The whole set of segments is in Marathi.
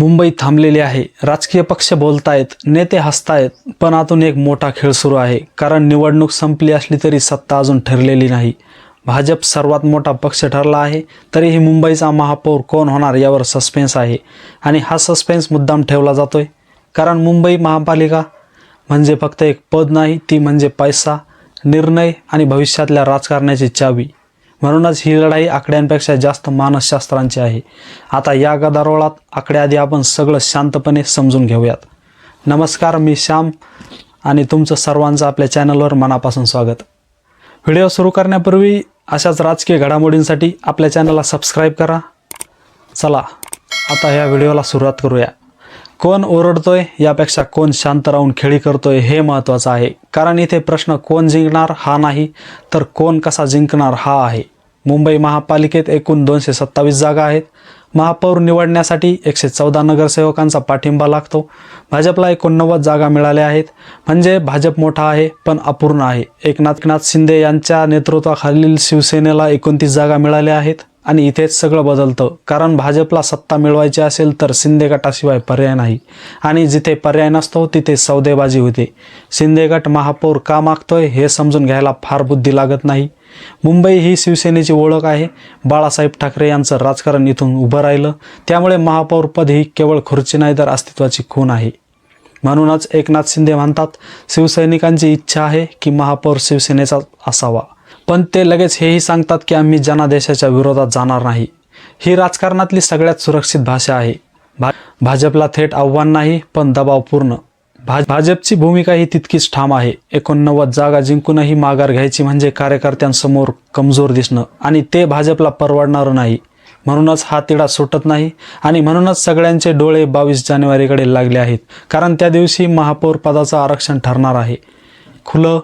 मुंबई थांबलेली आहे. राजकीय पक्ष बोलतायत नेते हसतायत पण आतून एक मोठा खेळ सुरू आहे. कारण निवडणूक संपली असली तरी सत्ता अजून ठरलेली नाही. भाजप सर्वात मोठा पक्ष ठरला आहे तरीही मुंबईचा महापौर कोण होणार यावर सस्पेन्स आहे. आणि हा सस्पेन्स मुद्दाम ठेवला जातोय. कारण मुंबई महापालिका म्हणजे फक्त एक पद नाही ती म्हणजे पैसा निर्णय आणि भविष्यातल्या राजकारणाची चावी. म्हणूनच ही लढाई आकड्यांपेक्षा जास्त मानसशास्त्रांची आहे. आता या गदारोळात आकड्याआधी आपण सगळं शांतपणे समजून घेऊयात. नमस्कार मी श्याम आणि तुमचं सर्वांचं आपल्या चॅनलवर मनापासून स्वागत. व्हिडिओ सुरू करण्यापूर्वी अशाच राजकीय घडामोडींसाठी आपल्या चॅनलला सबस्क्राईब करा. चला आता ह्या व्हिडिओला सुरुवात करूया. कोण ओरडतोय यापेक्षा कोण शांत राहून खेळी करतोय हे महत्त्वाचं आहे. कारण इथे प्रश्न कोण जिंकणार हा नाही तर कोण कसा जिंकणार हा आहे. मुंबई महापालिकेत एकूण दोनशे सत्तावीस जागा आहेत. महापौर निवडण्यासाठी एकशे चौदा नगरसेवकांचा पाठिंबा लागतो. भाजपला एकोणनव्वद जागा मिळाल्या आहेत. म्हणजे भाजप मोठा आहे पण अपूर्ण आहे. एकनाथनाथ शिंदे यांच्या नेतृत्वाखालील शिवसेनेला एकोणतीस जागा मिळाल्या आहेत आणि इथेच सगळं बदलतं. कारण भाजपला सत्ता मिळवायची असेल तर शिंदे गटाशिवाय पर्याय नाही. आणि जिथे पर्याय नसतो तिथे सौदेबाजी होते. शिंदे गट महापौर का मागतोय हे समजून घ्यायला फार बुद्धी लागत नाही. मुंबई ही शिवसेनेची ओळख आहे. बाळासाहेब ठाकरे यांचं राजकारण इथून उभं राहिलं. त्यामुळे महापौरपद ही केवळ खुर्ची नाही तर अस्तित्वाची खून आहे. म्हणूनच एकनाथ शिंदे म्हणतात शिवसैनिकांची इच्छा आहे की महापौर शिवसेनेचा असावा. पण ते लगेच हेही सांगतात की आम्ही जनादेशाच्या विरोधात जाणार नाही. ही राजकारणातली सगळ्यात सुरक्षित भाषा आहे. भा भाजपला थेट आव्हान नाही पण दबावपूर्ण. पूर्ण भाजपची भूमिका ही तितकीच ठाम आहे. एकोणनव्वद जागा जिंकूनही माघार घ्यायची म्हणजे कार्यकर्त्यांसमोर कमजोर दिसणं. आणि ते भाजपला परवडणारं नाही. म्हणूनच हा तिढा सुटत नाही आणि म्हणूनच सगळ्यांचे डोळे बावीस जानेवारीकडे लागले आहेत. कारण त्या दिवशी महापौर पदाचं आरक्षण ठरणार आहे. खुलं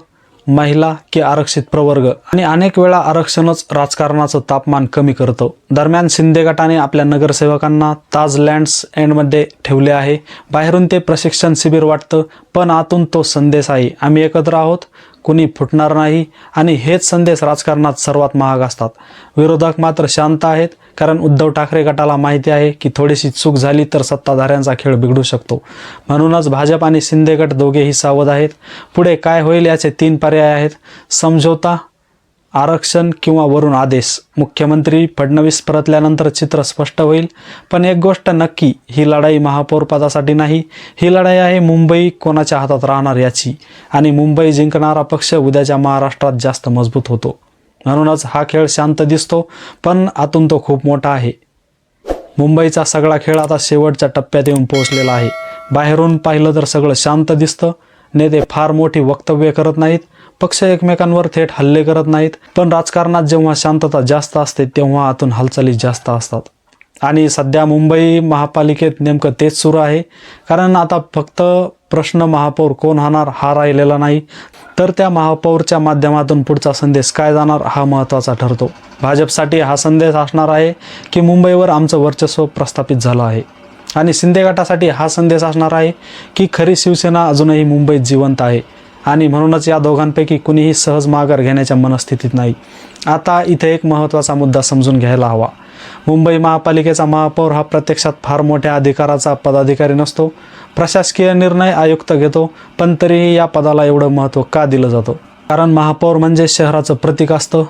महिला की आरक्षित प्रवर्ग. आणि अनेक वेळा आरक्षणच राजकारणाचं तापमान कमी करतं. दरम्यान शिंदे गटाने आपल्या नगरसेवकांना ताज लँड्स एंडमध्ये ठेवले आहे. बाहेरून ते प्रशिक्षण शिबिर वाटतं पण आतून तो संदेश आहे. आम्ही एकत्र आहोत कुणी फुटणार नाही आणि हेच संदेश राजकारणात सर्वात महाग असतात. विरोधक मात्र शांत आहेत कारण उद्धव ठाकरे गटाला माहिती आहे की थोडीशी चूक झाली तर सत्ताधाऱ्यांचा खेळ बिघडू शकतो. म्हणूनच भाजप आणि शिंदे गट दोघेही सावध आहेत. पुढे काय होईल याचे तीन पर्याय आहेत. समझोता आरक्षण किंवा वरून आदेश. मुख्यमंत्री फडणवीस परतल्यानंतर चित्र स्पष्ट होईल. पण एक गोष्ट नक्की ही लढाई महापौरपदासाठी नाही. ही लढाई आहे मुंबई कोणाच्या हातात राहणार याची. आणि मुंबई जिंकणारा पक्ष उद्याच्या महाराष्ट्रात जास्त मजबूत होतो. म्हणूनच हा खेळ शांत दिसतो पण आतून तो खूप मोठा आहे. मुंबईचा सगळा खेळ आता शेवटच्या टप्प्यात येऊन पोहोचलेला आहे. बाहेरून पाहिलं तर सगळं शांत दिसतं. नेते फार मोठी वक्तव्य करत नाहीत. पक्ष एकमेकांवर थेट हल्ले करत नाहीत. पण राजकारणात जेव्हा शांतता जास्त असते तेव्हा आतून हालचाली जास्त असतात. आणि सध्या मुंबई महापालिकेत नेमकं तेच सुरू आहे. कारण आता फक्त प्रश्न महापौर कोण होणार हा राहिलेला नाही. तर त्या महापौरच्या माध्यमातून पुढचा संदेश काय जाणार हा महत्त्वाचा ठरतो. भाजपसाठी हा संदेश असणार आहे की मुंबईवर आमचं वर्चस्व प्रस्थापित झालं आहे. आणि शिंदे गटासाठी हा संदेश असणार आहे की खरी शिवसेना अजूनही मुंबईत जिवंत आहे. आणि म्हणूनच या दोघांपैकी कुणीही सहज माघार घेण्याच्या मनस्थितीत नाही. आता इथे एक महत्त्वाचा मुद्दा समजून घ्यायला हवा. मुंबई महापालिकेचा महापौर हा प्रत्यक्षात फार मोठ्या अधिकाराचा पदाधिकारी नसतो. प्रशासकीय निर्णय आयुक्त घेतो पण तरीही या पदाला एवढं महत्त्व का दिलं जातं? कारण महापौर म्हणजे शहराचं प्रतीक असतं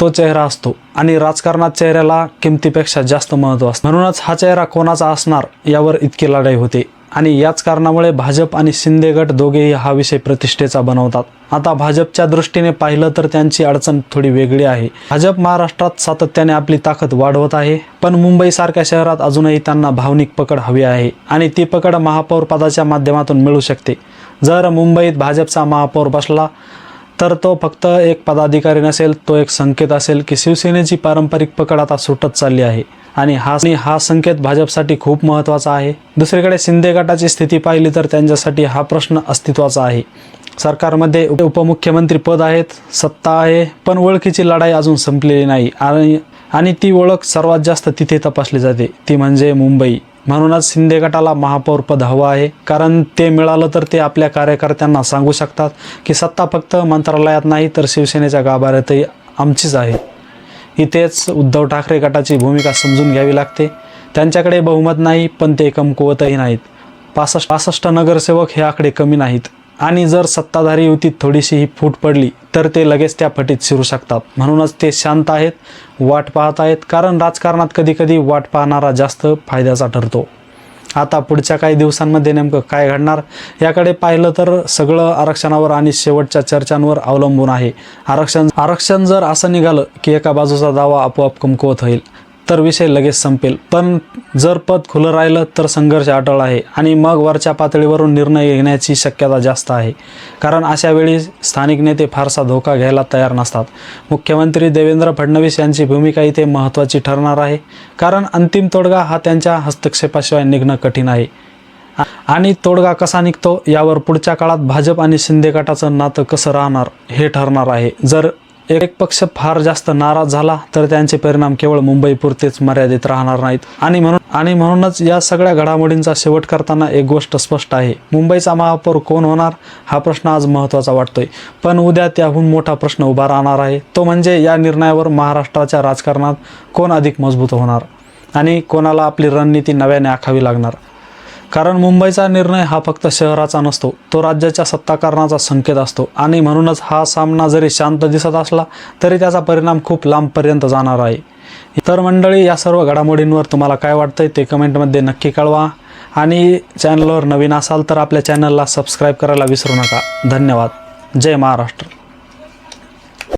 तो चेहरा असतो. आणि राजकारणात चेहऱ्याला किमतीपेक्षा जास्त महत्त्व असतं. म्हणूनच हा चेहरा कोणाचा असणार यावर इतकी लढाई होते. आणि याच कारणामुळे भाजप आणि शिंदे गट दोघेही हा विषय प्रतिष्ठेचा बनवतात. आता भाजपच्या दृष्टीने पाहिलं तर त्यांची अडचण थोडी वेगळी आहे. भाजप महाराष्ट्रात सातत्याने आपली ताकद वाढवत आहे पण मुंबईसारख्या शहरात अजूनही त्यांना भावनिक पकड हवी आहे आणि ती पकड महापौर पदाच्या माध्यमातून मिळू शकते. जर मुंबईत भाजपचा महापौर बसला तर तो फक्त एक पदाधिकारी नसेल तो एक संकेत असेल की शिवसेनेची पारंपरिक पकड आता सुटत चालली आहे. आणि हा हा संकेत भाजपसाठी खूप महत्त्वाचा आहे. दुसरीकडे शिंदे गटाची स्थिती पाहिली तर त्यांच्यासाठी हा प्रश्न अस्तित्वाचा आहे. सरकारमध्ये उपमुख्यमंत्री पद आहेत सत्ता आहे पण ओळखीची लढाई अजून संपलेली नाही आणि आणि ती ओळख सर्वात जास्त तिथे तपासली जाते. ती म्हणजे मुंबई. म्हणूनच शिंदे गटाला महापौर पद हवं आहे. कारण ते मिळालं तर ते आपल्या कार्यकर्त्यांना सांगू शकतात की सत्ता फक्त मंत्रालयात नाही तर शिवसेनेच्या गाभाऱ्यातही आमचीच आहे. इथेच उद्धव ठाकरे गटाची भूमिका समजून घ्यावी लागते. त्यांच्याकडे बहुमत नाही पण ते कमकुवतही नाहीत. पासष्ट पासष्ट नगरसेवक हे आकडे कमी नाहीत. आणि जर सत्ताधारी युतीत थोडीशी ही फूट पडली तर ते लगेच त्या फटीत शिरू शकतात. म्हणूनच ते शांत आहेत वाट पाहत आहेत कारण राजकारणात कधीकधी वाट पाहणारा जास्त फायद्याचा ठरतो. आता पुढच्या काही दिवसांमध्ये नेमकं काय घडणार याकडे पाहिलं तर सगळं आरक्षणावर आणि शेवटच्या चर्चांवर अवलंबून आहे. आरक्षण आरक्षण जर असं निघालं की एका बाजूचा दावा आपोआप कमकुवत होईल. तर विषय लगेच संपेल. पण जर पद खुलं राहिलं तर संघर्ष अटळ आहे आणि मग वरच्या पातळीवरून निर्णय घेण्याची शक्यता जास्त आहे. कारण अशा वेळी स्थानिक नेते फारसा धोका घ्यायला तयार नसतात. मुख्यमंत्री देवेंद्र फडणवीस यांची भूमिका इथे महत्त्वाची ठरणार आहे. कारण अंतिम तोडगा हा त्यांच्या हस्तक्षेपाशिवाय निघणं कठीण आहे. आणि तोडगा कसा निघतो यावर पुढच्या काळात भाजप आणि शिंदे गटाचं नातं कसं राहणार हे ठरणार आहे. जर एक पक्ष फार जास्त नाराज झाला तर त्यांचे परिणाम केवळ मुंबईपुरतेच मर्यादित राहणार नाहीत. आणि म्हणून आणि म्हणूनच या सगळ्या घडामोडींचा शेवट करताना एक गोष्ट स्पष्ट आहे. मुंबईचा महापौर कोण होणार? हा प्रश्न आज महत्त्वाचा वाटतोय. पण उद्या त्याहून मोठा प्रश्न उभा राहणार आहे. तो म्हणजे या निर्णयावर महाराष्ट्राच्या राजकारणात कोण अधिक मजबूत होणार? आणि कोणाला आपली रणनीती नव्याने आखावी लागणार? कारण मुंबईचा निर्णय हा फक्त शहराचा नसतो तो राज्याच्या सत्ताकारणाचा संकेत असतो. आणि म्हणूनच हा सामना जरी शांत दिसत असला तरी त्याचा परिणाम खूप लांबपर्यंत जाणार आहे. तर मंडळी या सर्व घडामोडींवर तुम्हाला काय वाटतंय ते कमेंटमध्ये नक्की कळवा. आणि चॅनलवर नवीन असाल तर आपल्या चॅनलला सबस्क्राईब करायला विसरू नका. धन्यवाद. जय महाराष्ट्र.